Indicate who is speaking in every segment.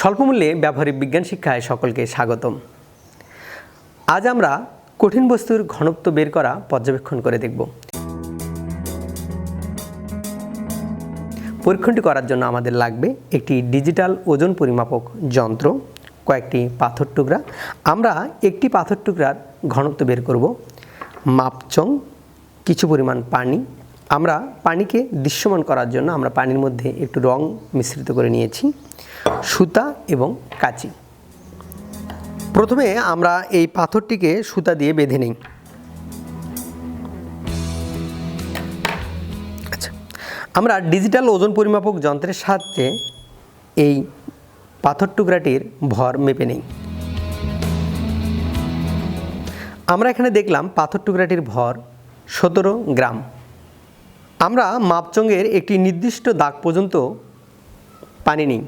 Speaker 1: স্বল্পমূল্যে ব্যবহারিক বিজ্ঞান শিক্ষায় সকলকে স্বাগতম। আজ আমরা কঠিন বস্তুর ঘনত্ব বের করা পর্যবেক্ষণ করে দেখব। পরীক্ষণটি করার জন্য আমাদের লাগবে একটি ডিজিটাল ওজন পরিমাপক যন্ত্র, কয়েকটি পাথর টুকরা। আমরা একটি পাথর টুকরার ঘনত্ব বের করব। মাপচং, কিছু পরিমাণ পানি। আমরা পানিকে দৃশ্যমান করার জন্য আমরা পানির মধ্যে একটু রং মিশ্রিত করে নিয়েছি। সুতা এবং কাঁচি। প্রথমে আমরা এই পাথরটিকে সুতা দিয়ে বেঁধে নিই। আচ্ছা আমরা ডিজিটাল ওজন পরিমাপক যন্ত্রের সাহায্যে এই পাথর টুকরাটির ভর মেপে নেই। আমরা এখানে দেখলাম পাথর টুকরাটির ভর সতেরো গ্রাম। আমরা মাপচঙ্গের একটি নির্দিষ্ট দাগ পর্যন্ত পানি নিই।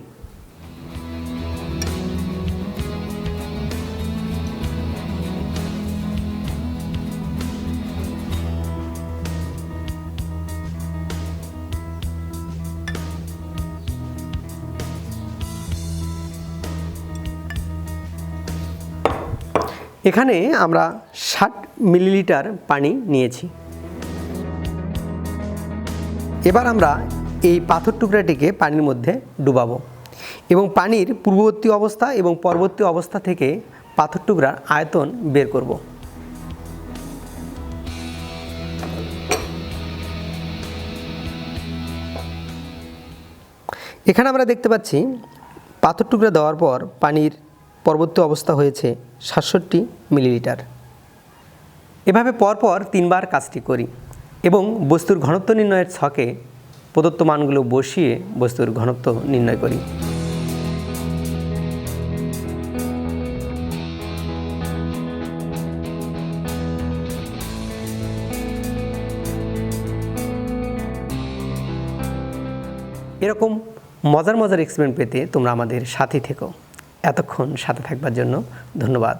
Speaker 1: এখানে আমরা ষাট মিলিলিটার পানি নিয়েছি। এবার আমরা এই পাথর টুকরাটিকে পানির মধ্যে ডুবাবো এবং পানির পূর্ববর্তী অবস্থা এবং পরবর্তী অবস্থা থেকে পাথর টুকরার আয়তন বের করব। এখানে আমরা দেখতে পাচ্ছি পাথর টুকরা দেওয়ার পর পানির পরবর্তী অবস্থা হয়েছে সাতষট্টি মিলিলিটার। এভাবে পরপর তিনবার কাজটি করি এবং বস্তুর ঘনত্ব নির্ণয়ের ছকে প্রদত্ত মানগুলো বসিয়ে বস্তুর ঘনত্ব নির্ণয় করি। এরকম মজার মজার এক্সপেরিমেন্ট পেতে তোমরা আমাদের সাথে থেকো। এতক্ষণ সাথে থাকবার জন্য ধন্যবাদ।